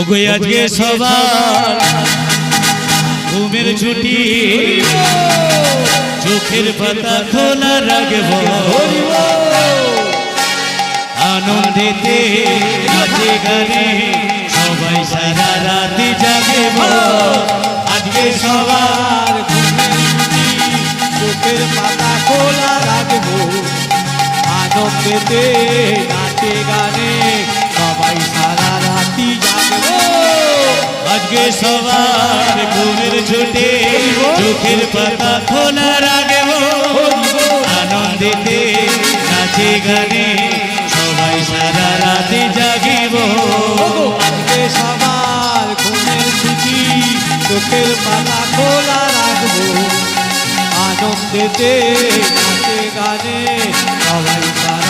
ওগো আজকে সবার ঘুমের ছুটি। চোখের পাতা খোলা রাখব। আনন্দেতে নাচে গানে সবাই সারা রাতি জাগে আজকে সবার চোখের পাতা খোলা রাখব। আনন্দেতে চোখের পাতা খোলার আগে আনন্দিতে নাচে গানে। সবাই সারা রাতে জাগিব। আজকে সবার ঘুমের ছুটি, চোখের পাতা খোলা রাখব। আনন্দেতে নাচে গানে সবাই সারা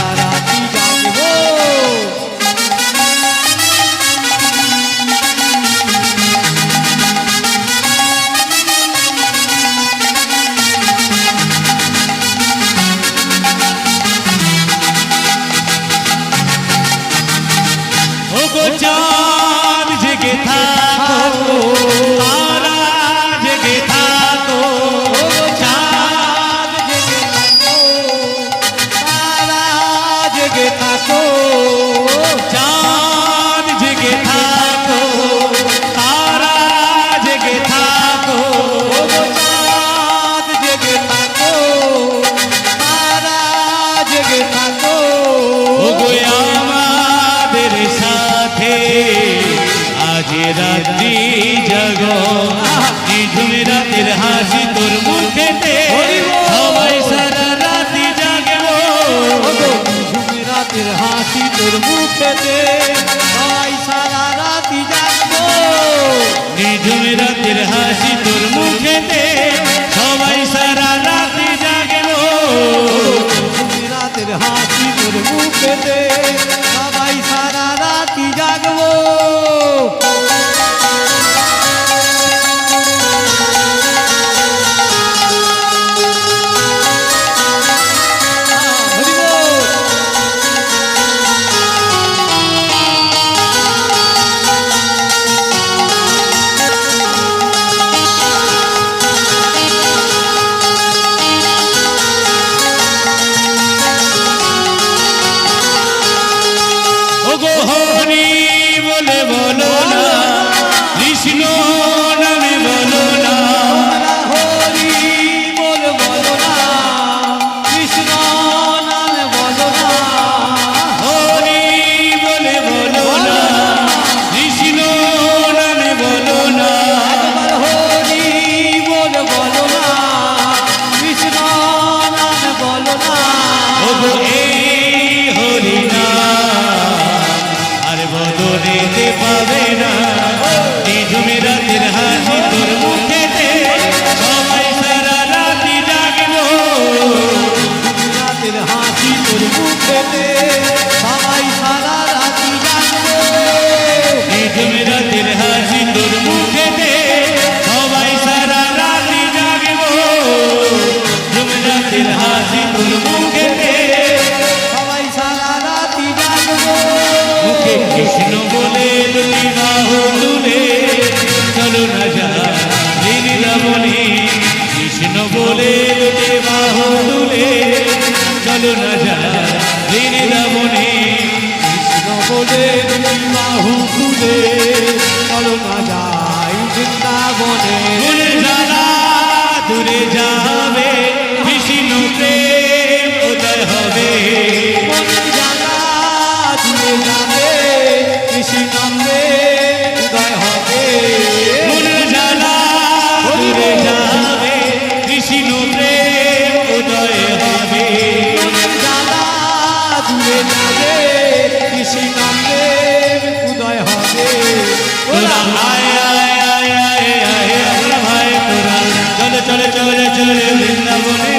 চলে বৃন্দাবনে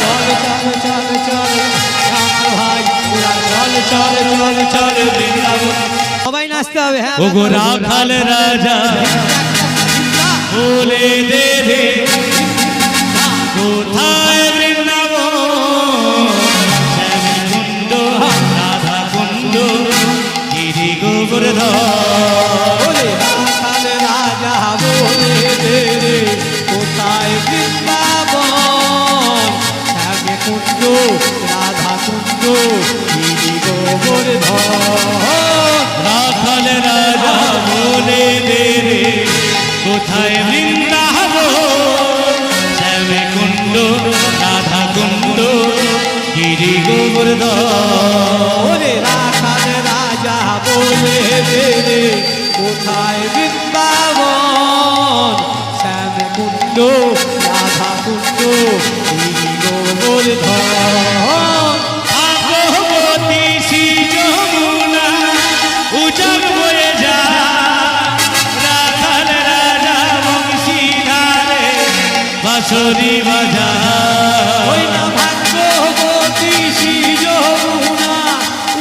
চল চল চল ভাই চল চল চল চল বৃন্দাবন সবাই নাচতে হবে হ্যাঁ ওগো রাখাল রাজা বলে দে বাঁশরি বাজা ওই না ভাগ্য গতি সিজ না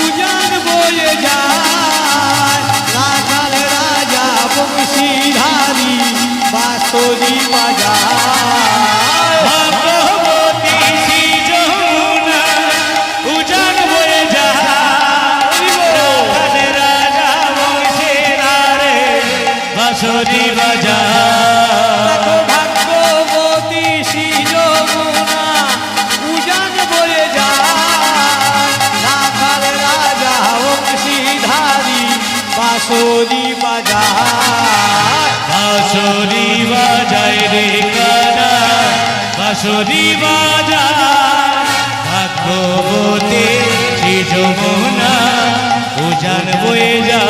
উজান বয়ে যায়। রাখাল রাজা বংশীধারী বাঁশরি বাজা বাঁশরি বাজা বাঁশরি বাজা ভাগ্যবতী শ্রী যমুনা উজান বয়ে যা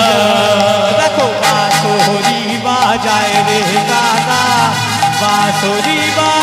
দেখো বাঁশরি বাজায় রে দাদা বাঁশরি বাজা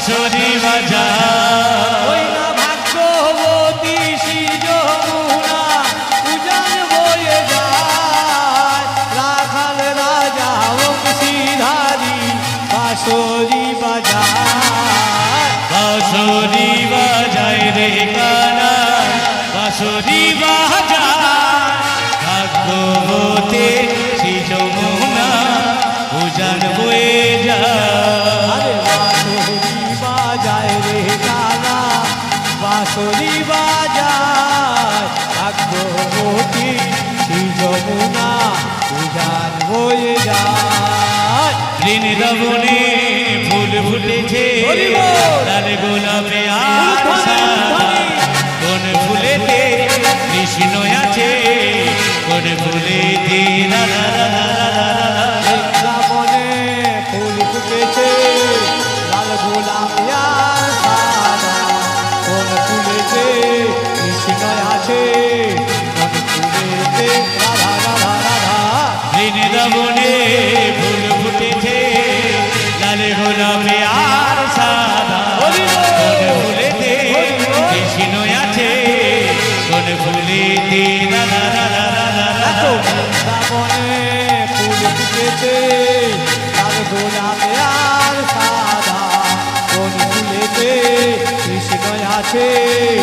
Vasudeva বাঁশরি বাজায় ভাগ্যবতী শ্রী যমুনা উজান হয়ে যায়। ঋণ রবণে ফুল ফুটেছে তার গোলাপে কোন ফুলেতে কৃষ্ণ আছে কোন ফুলেতে রাধা achei.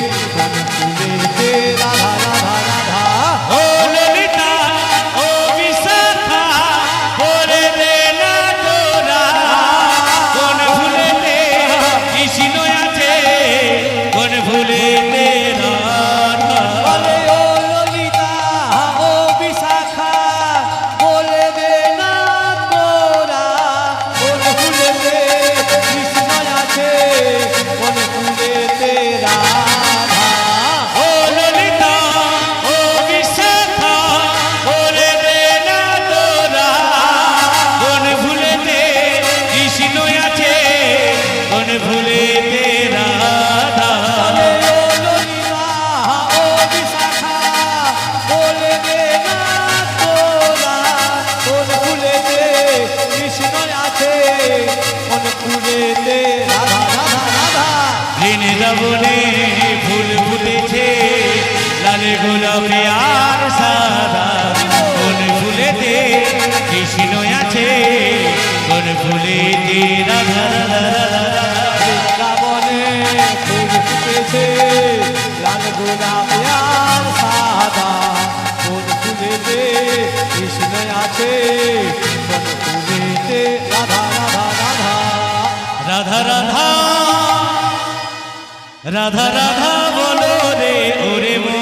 রাধা রাধা বলো রে, ওরে মো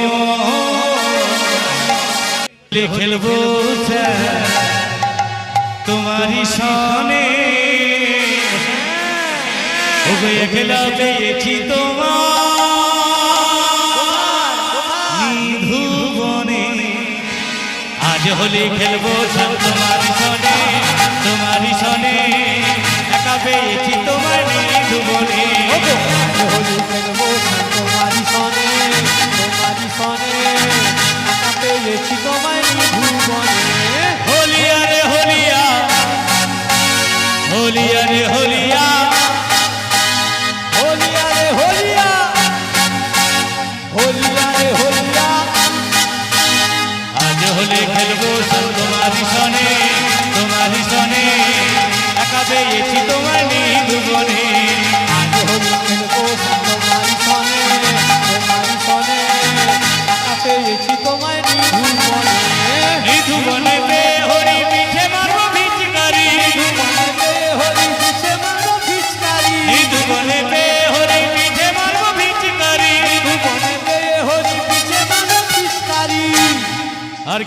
খেলব তোমারই সনে। পেয়েছি তোমার নিধুবনে আজ হোলি খেলব তোমার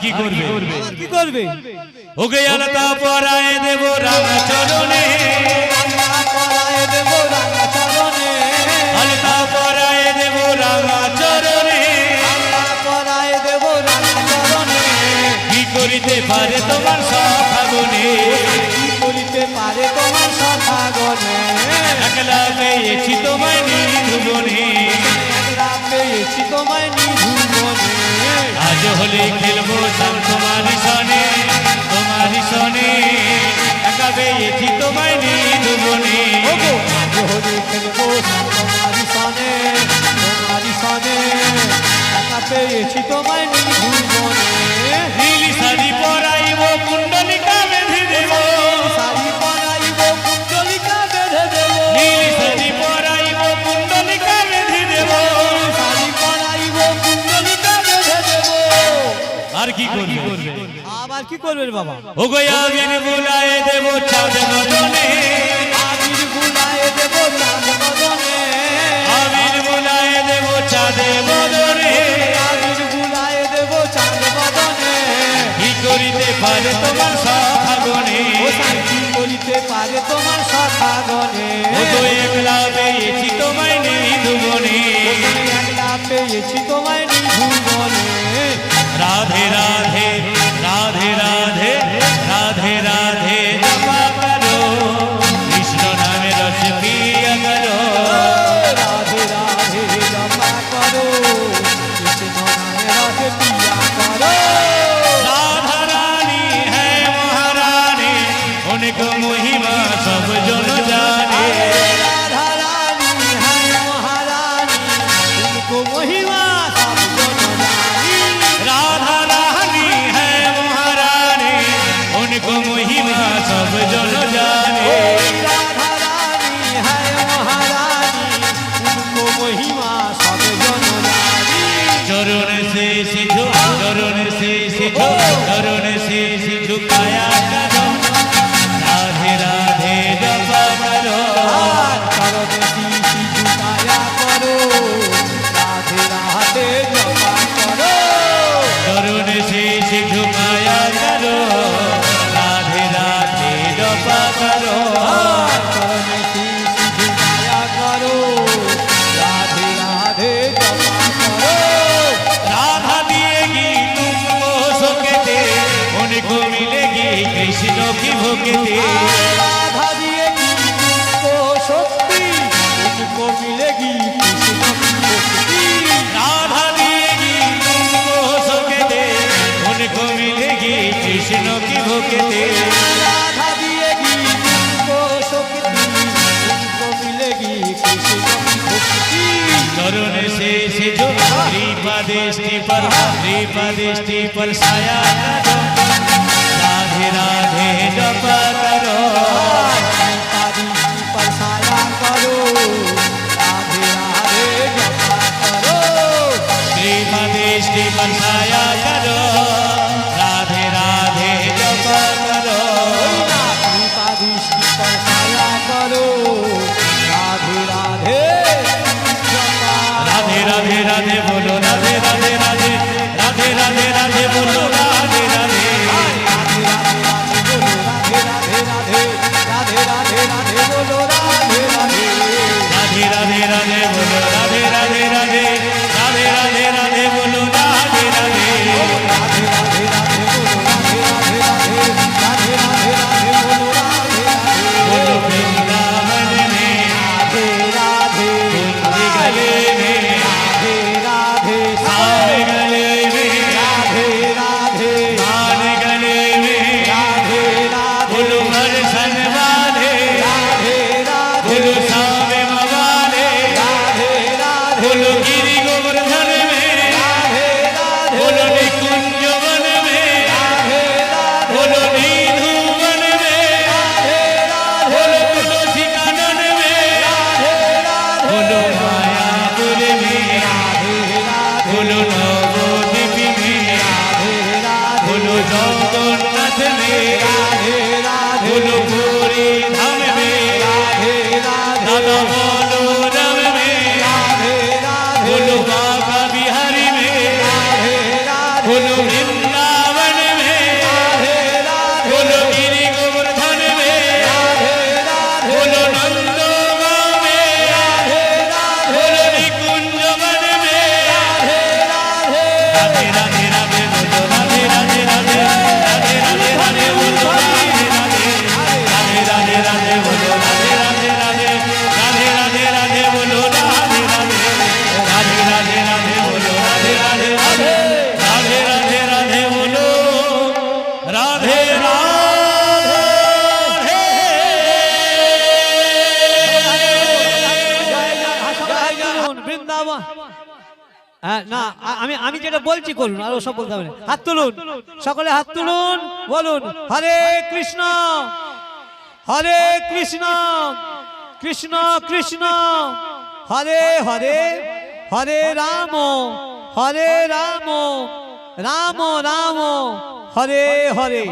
কি করবে কি করবে? ওকে আলাদা পরায় দেব রাঙা চরণে রাঙা পরায় দেব রাঙা চরণে পরায় দেব রাঙা কি করিতে পারে তোমার সখাগুনে কি করিতে পারে তোমার সখা গনে একলা পেয়েছি তোমায় নিধুবনে একলা পেয়েছি তোমায় আজ হলে খেলব তোমারই সনে তোমারই সনে একা পেয়েছি তোমায় নিধুবনে ওগো আজ হলে খেলব তোমারি সনে তোমারি সনে একা পেয়েছি তোমায় নিভুবনে নীল শাড়ি পরাইব কুণ্ডলিকা কি করবেন বাবা? ও গয়া বিন বুলায় দেব চাঁদ নদনে আবির গুলায় দেব চাঁদ বদনে আবির বুলায় দেব চাঁদে বদনে গুলায় দেব চাঁদ বদনে কি করিতে পারে তোমার সখাগনে ও শান্তি করিতে পারে তোমার সখা গনে ও তো একলা करो દ્રિપદેષ્ટિ પર દ્રિપદેષ્ટિ પર સાયા કરો. રાધે રાધે જપ કરો. પર સાયા કરો. રાધે રાધે જપ કરો. દ્રિપદેષ્ટિ પર না আমি আমি যেটা বলছি করুন আরও সব বলতে হবে। হাত তুলুন সকলে হাত তুলুন বলুন। হরে কৃষ্ণ হরে কৃষ্ণ কৃষ্ণ কৃষ্ণ হরে হরে হরে রাম হরে রাম রাম রাম হরে হরে।